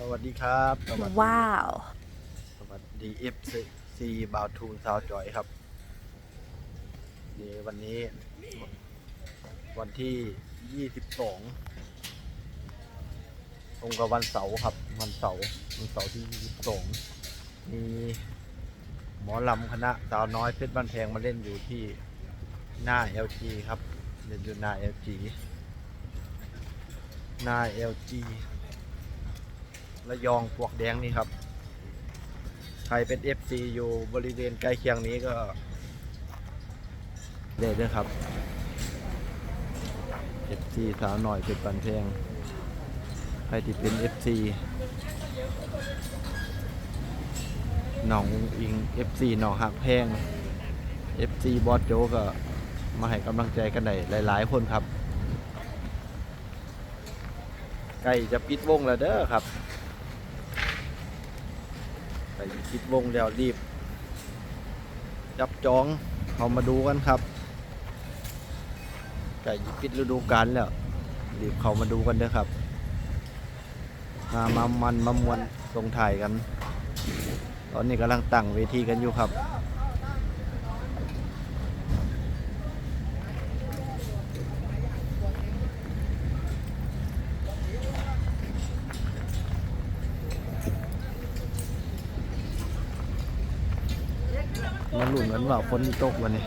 สวัสดีครับสวัสดีว้าว สวัสดีเอฟซีบาวทูนสาวจอยครับนี่วันนี้ วันที่22ตรงกับวันเสาร์ครับ วันเสาร์วันเสาร์ที่22มีหมอลำคณะสาวน้อยเพชรบ้านแพงมาเล่นอยู่ที่หน้า LG ครับเล่นอยู่หน้า LG หน้า LG ระยองปวกแดงนี่ครับ ใครเป็น FC อยู่บริเวณใกล้เคียงนี้ก็เด้ด้วยครับ FC สาวหน่อยเป็นปันเพงใครที่เป็น FC หนองอิง FC หนองหักแพง FC บอสโจก็มาให้กำลังใจกันได้หลาย ๆ คนครับ ใกล้จะปิดวงแล้วเด้อครับ ไปคิดวงแล้วรีบ จับจองเขามาดูกันครับไก่ปิดฤดูกาลแล้ว รีบเขามาดูกันเด้อครับ มามามันมามวนลงถ่ายกัน ตอนนี้กำลังตั้งเวทีกันอยู่ครับ มันหลุนกันว่าฝนตกวันนี้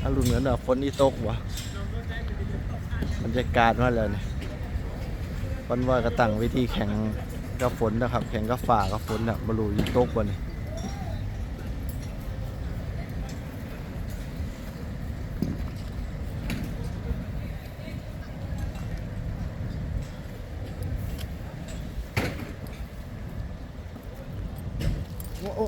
ถ้าหลุนกันว่าฝนนี่ตกวะบรรยากาศว่าแล้วเนี่ยวันว่ากระตั้งวิธีแข่งกับฝนนะครับ แข่งกับฝ่ากับฝนนะบรูยี่ตกวันนี้โโอ้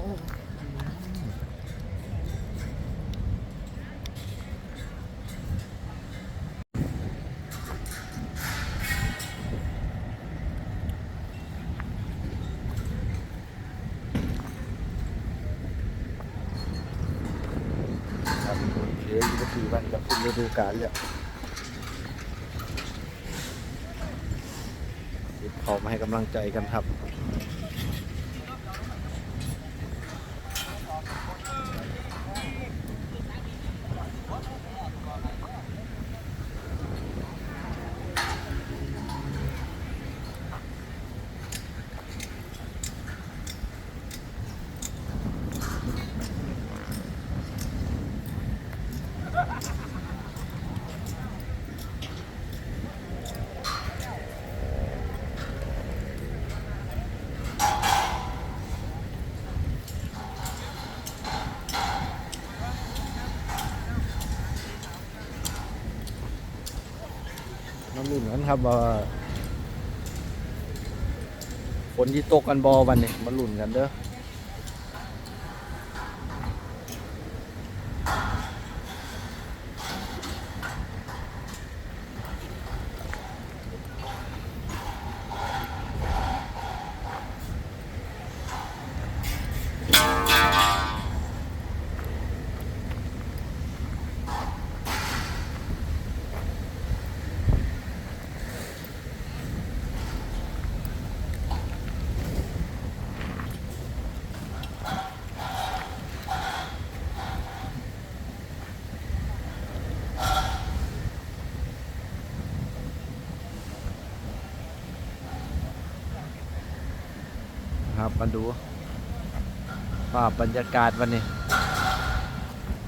เหลืออีกไม่กี่วันจะขึ้นฤดูกาลแล้วเยวเขามาให้กำลังใจกันครับ รุ่นกันครับว่าฝนที่ตกกันบอวันนี้มาลุ่นกันเด้อ ครับมาดูภาพบรรยากาศวันนี้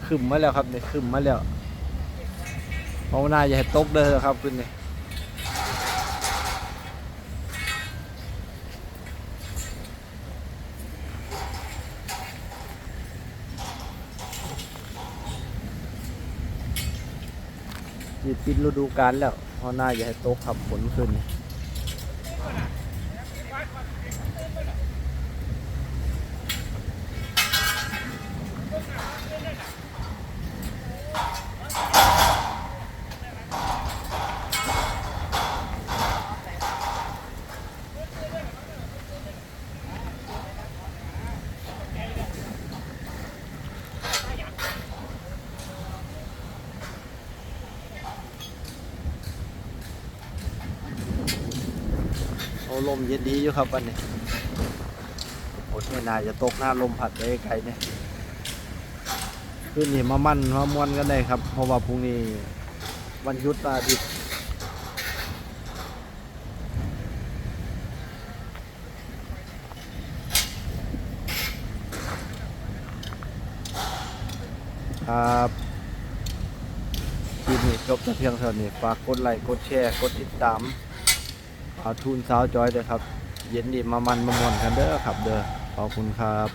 ขึ้นมาแล้วครับเนี่ยขึ้นมาแล้วภาวนาอย่าให้ตกเด้อครับขึ้นนี่ปิดปิดฤดูกาลแล้วภาวนาอย่าให้ตกครับฝนขึ้นนี่ ลมเย็นดีอยู่ครับวันนี้ฝนไม่น่าจะตกหน้าลมพัดไปไกลเนี่ยคืนนี้มามั่นมามวนกันได้ครับ เพราะว่าพรุ่งนี้วันหยุดอาทิตย์ครับคลิปนี้จบแต่เพียงเท่านี้ ฝากกดไลค์ กดแชร์ กดติดตาม อาทุนสาวจอยด้วยครับ เย็นดีมามันมามวนกันเด้อครับเด้อขอบคุณครับ